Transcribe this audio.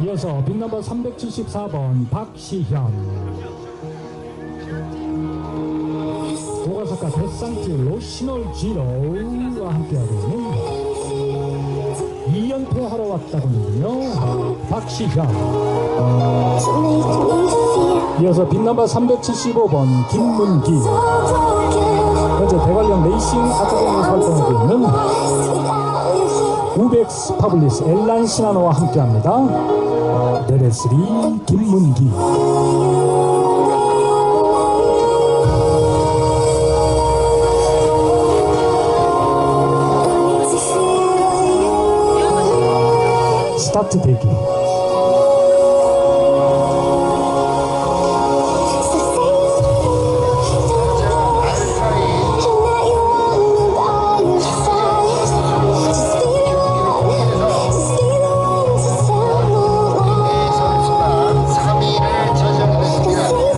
이어서 빈 넘버 374번 박시현. 도가사카 데산트 로시널 지로와 함께하고 있는 2연패 하러 왔다고 하는군요. 박시현. 이어서 빈 넘버 375번 김문기. 현재 대관령 레이싱 있는 우백스 파블리스 엘란 시나노와 함께합니다. 레벨3 김문기. 스타트 대기